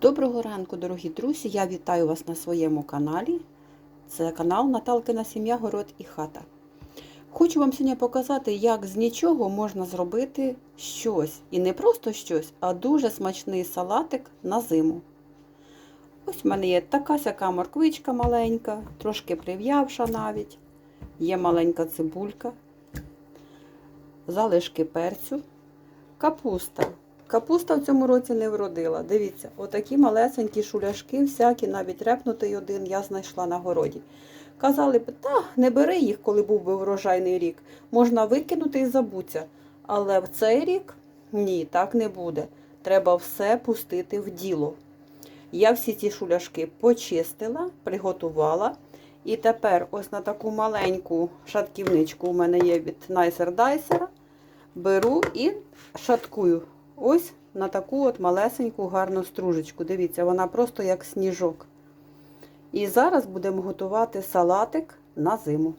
Доброго ранку, дорогі друзі! Я вітаю вас на своєму каналі. Це канал Наталкина Сім'я, Город і Хата. Хочу вам сьогодні показати, як з нічого можна зробити щось. І не просто щось, а дуже смачний салатик на зиму. Ось в мене є така сяка морквичка маленька, трошки прив'явша навіть. Є маленька цибулька, залишки перцю, капуста. Капуста в цьому році не вродила. Дивіться, отакі малесенькі шуляшки, всякі, навіть репнутий один я знайшла на городі. Казали б, та не бери їх, коли був би врожайний рік. Можна викинути і забуться. Але в цей рік ні, так не буде. Треба все пустити в діло. Я всі ці шуляшки почистила, приготувала. І тепер ось на таку маленьку шатківничку у мене є від Найсер Дайсера. Беру і шаткую. Ось на таку от малесеньку гарну стружечку. Дивіться, вона просто як сніжок. І зараз будемо готувати салатик на зиму.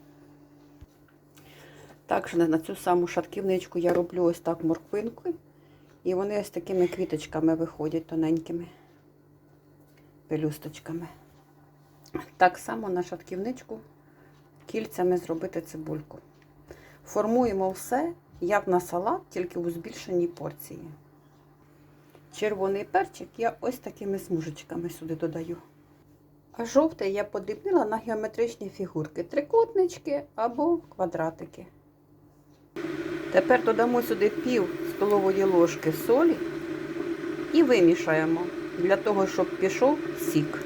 Також на цю саму шатківничку я роблю ось так морквинку. І вони ось такими квіточками виходять тоненькими пелюсточками. Так само на шатківничку кільцями зробити цибульку. Формуємо все, як на салат, тільки у збільшеній порції. Червоний перчик я ось такими смужечками сюди додаю. А жовтий я подрібнила на геометричні фігурки, трикутнички або квадратики. Тепер додамо сюди пів столової ложки солі і вимішаємо для того, щоб пішов сік.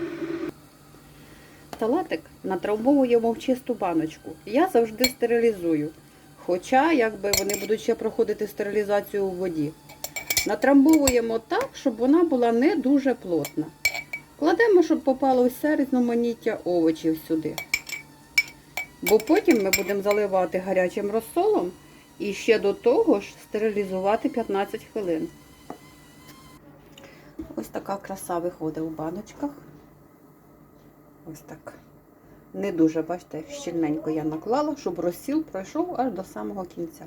Салатик натравмовуємо в чисту баночку. Я завжди стерилізую. Хоча, якби вони будуть ще проходити стерилізацію у воді. Натрамбовуємо так, щоб вона була не дуже плотна. Кладемо, щоб попало все різноманіття овочів сюди. Бо потім ми будемо заливати гарячим розсолом і ще до того ж стерилізувати 15 хвилин. Ось така краса виходить у баночках. Ось так. Не дуже, бачите, щільненько я наклала, щоб розсіл пройшов аж до самого кінця.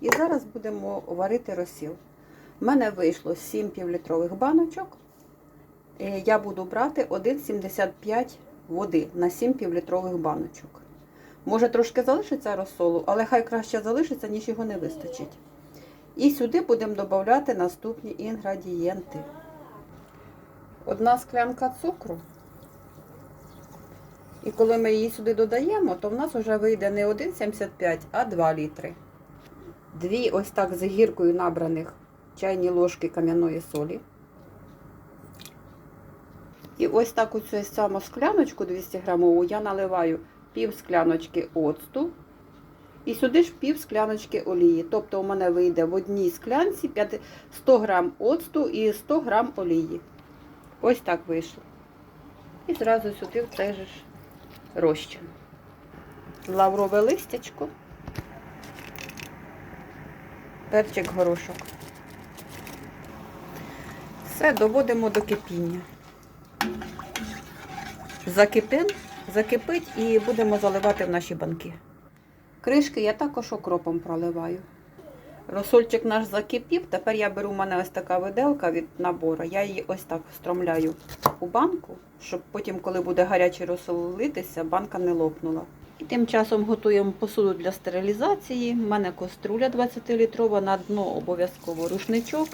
І зараз будемо варити розсіл. У мене вийшло 7 півлітрових баночок. Я буду брати 1,75 води на 7 півлітрових баночок. Може трошки залишиться розсолу, але хай краще залишиться, ніж його не вистачить. І сюди будемо додати наступні інгредієнти. Одна склянка цукру. І коли ми її сюди додаємо, то в нас вже вийде не 1,75, а 2 літри. Дві ось так з гіркою набраних чайні ложки кам'яної солі. І ось так у цю саму скляночку 200 грамову я наливаю пів скляночки оцту. І сюди ж пів скляночки олії. Тобто у мене вийде в одній склянці 100 грам оцту і 100 грам олії. Ось так вийшло. І зразу сюди в цей же ж розчин. Лаврове листячко, перчик горошок. Все доводимо до кипіння. Закипим, закипить і будемо заливати в наші банки. Кришки я також окропом проливаю. Розсольчик наш закипів, тепер я беру у мене ось така виделка від набору. Я її ось так встромляю у банку, щоб потім, коли буде гарячий розсол литися, банка не лопнула. І тим часом готуємо посуду для стерилізації. У мене каструля 20-літрова, на дно обов'язково рушничок.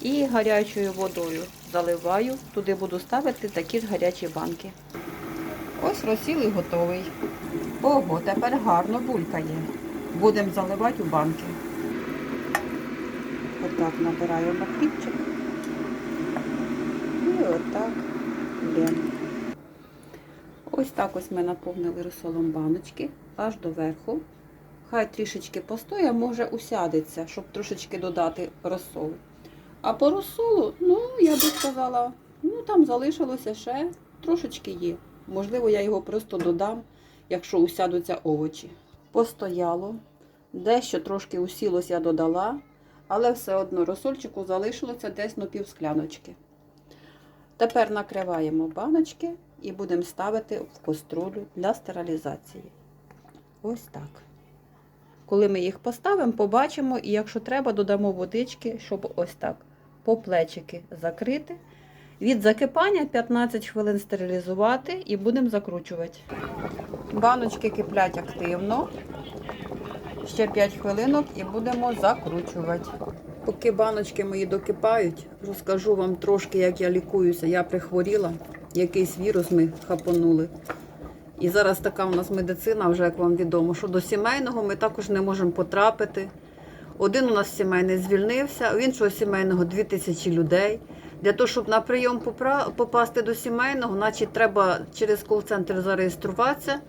І гарячою водою заливаю. Туди буду ставити такі ж гарячі банки. Ось розсіл і готовий. Ого, тепер гарно булькає. Будемо заливати у банки. Отак набираємо хлібчик. І отак лємо. Ось так ось ми наповнили розсолом баночки аж до верху. Хай трішечки постоя, може усядеться, щоб трошечки додати розсолу. А по розсолу, ну, я би сказала, ну там залишилося ще трошечки є. Можливо, я його просто додам, якщо усядуться овочі. Постояло, дещо трошки усілось я додала, але все одно розсольчику залишилося десь на пів скляночки. Тепер накриваємо баночки і будемо ставити в каструлю для стерилізації. Ось так. Коли ми їх поставимо, побачимо, і якщо треба, додамо водички, щоб ось так по плечики закрити. Від закипання 15 хвилин стерилізувати і будемо закручувати. Баночки киплять активно. Ще 5 хвилинок і будемо закручувати. Поки баночки мої докипають, розкажу вам трошки, як я лікуюся. Я прихворіла, якийсь вірус ми хапанули. І зараз така у нас медицина, вже як вам відомо, що до сімейного ми також не можемо потрапити. Один у нас сімейний звільнився, у іншого сімейного 2000 людей. Для того, щоб на прийом попасти до сімейного, значить треба через кол-центр зареєструватися.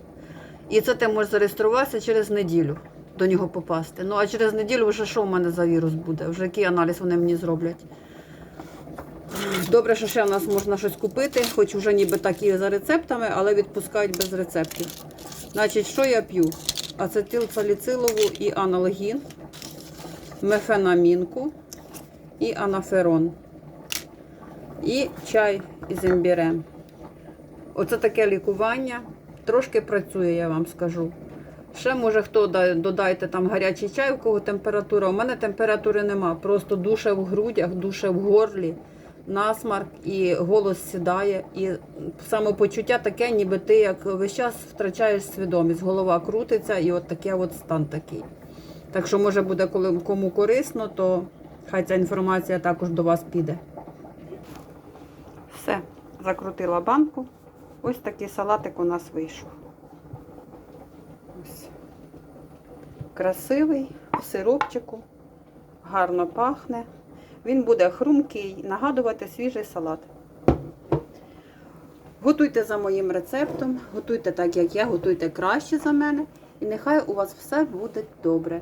І це ти можеш зареєструватися через неділю до нього попасти. Ну а через неділю вже що в мене за вірус буде? Вже який аналіз вони мені зроблять? Добре, що ще в нас можна щось купити, хоч вже ніби так і за рецептами, але відпускають без рецептів. Значить, що я п'ю? Ацетилсаліцилову і аналогін, мефенамінку і анаферон. І чай із імбірем. Оце таке лікування. Трошки працює, я вам скажу. Ще може хто додайте там гарячий чай, у кого температура. У мене температури нема. Просто душе в грудях, душе в горлі, насмарк і голос сідає. І самопочуття таке, ніби ти як весь час втрачаєш свідомість. Голова крутиться і от таке от стан такий. Так що, може буде, коли кому корисно, то хай ця інформація також до вас піде. Все, закрутила банку. Ось такий салатик у нас вийшов. Ось. Красивий, в сиропчику, гарно пахне. Він буде хрумкий, нагадувати свіжий салат. Готуйте за моїм рецептом, готуйте так, як я, готуйте краще за мене. І нехай у вас все буде добре.